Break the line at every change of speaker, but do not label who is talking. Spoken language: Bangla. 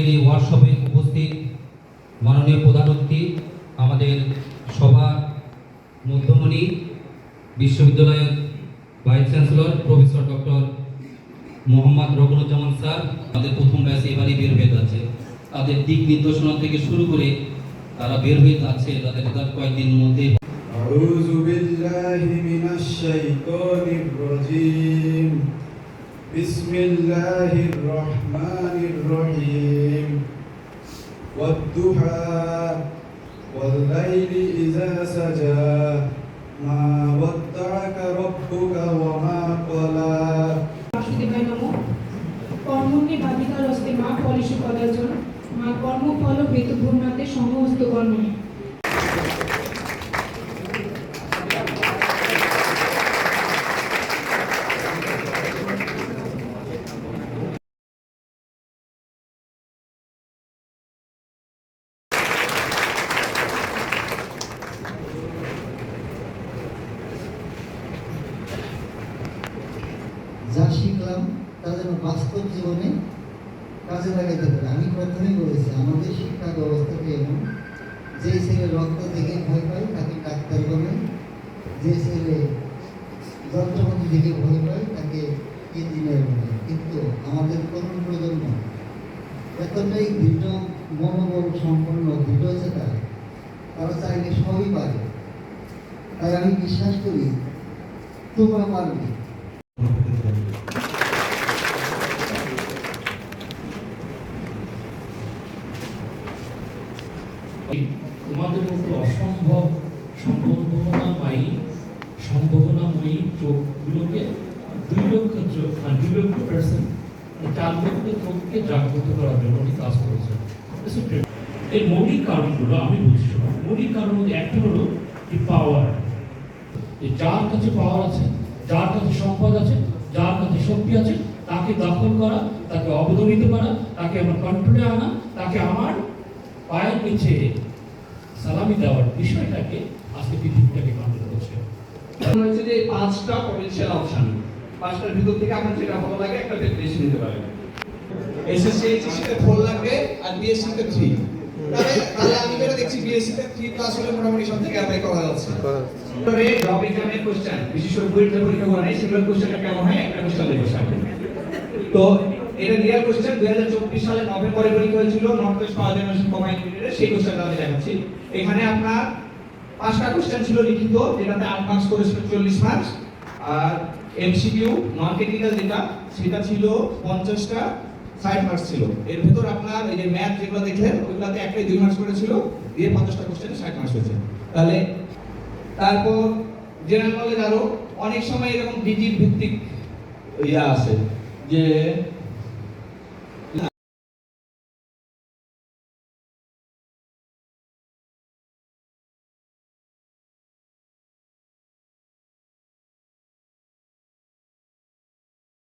আজকের এই ওয়ার্কশপে উপস্থিত মাননীয় প্রধান অতিথি আমাদের সবার মধ্যমণি বিশ্ববিদ্যালয়ের vice chancellor professor doctor Mohammad Rabnuzzaman sir তাদের প্রথম ব্যাচ এবারই বের হয়ে যাচ্ছে তাদের দিক নির্দেশনা থেকে শুরু করে তারা বের হয়ে যাচ্ছে তাদের তার কয়েকদিনের মধ্যে
أعوذ بالله من الشيطان الرجيم بسم الله الرحمن الرحيم والضحى والليل إذا سجى ما ودعك ربك وما قلى
বাসুদেবায় নমঃ কর্মণ্যে বাধিকার অস্তে মা ফলেষু কদাচন মা কর্মফল হেতু ভূর্ণাতে সমস্ত কর্মে
যা শিখলাম, তা যেন বাস্তব জীবনে কাজে লাগাইতে পারে। আমি প্রথমেই বলেছি, আমাদের শিক্ষা ব্যবস্থাকে এমন যে ছেলে রক্ত দেখে ভয় পায়, তাকে ডাক্তার বলে। যে ছেলে যন্ত্রপাতি দেখে ভয় পায়, তাকে ইঞ্জিনিয়ার বলে। কিন্তু আমাদের তরুণ প্রজন্ম এতটাই দৃঢ় মনোবল সম্পন্ন দৃঢ় যেটা তারা চাইলে সবই পারে। তাই আমি বিশ্বাস করি, তোমরা পারবে।
তোমাদের মতো অসম্ভব সম্ভাবনাময়ী সম্ভাবনাময়ী চোখগুলোকে দুই লক্ষ চোখ মানে দুই লক্ষ পার্সেন্ট চার লক্ষ চোখকে জাগ্রত করার জন্য উনি কাজ করেছেন। এর মৌলিক কারণগুলো আমি বলছি। মৌলিক কারণ একটা হলো কি পাওয়ার যার কাছে পাওয়ার আছে যার কাছে সম্পদ আছে যার কাছে শক্তি আছে তাকে দখল করা তাকে অবদমিত করা তাকে আমার কন্ট্রোলে আনা তাকে আমার পায়ের নিচে সালামি দেওয়ার বিষয়টাকে আজকে পৃথিবীটাকে কন্ট্রোল করছে।
হয়েছে যে পাঁচটা পটেনশিয়াল অপশন পাঁচটার ভিতর থেকে আপনার যেটা ভালো লাগে একটা বেছে নিতে পারেন। এসএসসি এইচএসসি তে ফোর লাগবে আর বিএসসি তে থ্রি কোশ্চেনটা কেমন হয়? একটা কোশ্চেন দেখো তো এটা কোশ্চেন দুই হাজার চব্বিশ সালে নভেম্বরে পরীক্ষা নর্থ ওয়েস্ট পাওয়ার সেই কোশ্চেনটা আমি দেখাচ্ছি। এখানে আপনার পাঁচটা কোশ্চেন ছিল লিখিত, যেটাতে আট মার্কস করেছিল চল্লিশ মার্কস আর এমসিকিউ নন যেটা, সেটা ছিল পঞ্চাশটা ষাট মার্কস ছিল। এর ভিতর আপনার এই যে ম্যাথ যেগুলো দেখলেন, ওইগুলোতে একটাই দুই মার্কস করেছিল, দিয়ে পঞ্চাশটা কোশ্চেনে ষাট মার্কস হয়েছে। তাহলে তারপর জেনারেল নলেজ আরও অনেক সময় এরকম ডিজিট ভিত্তিক ইয়া আছে, যে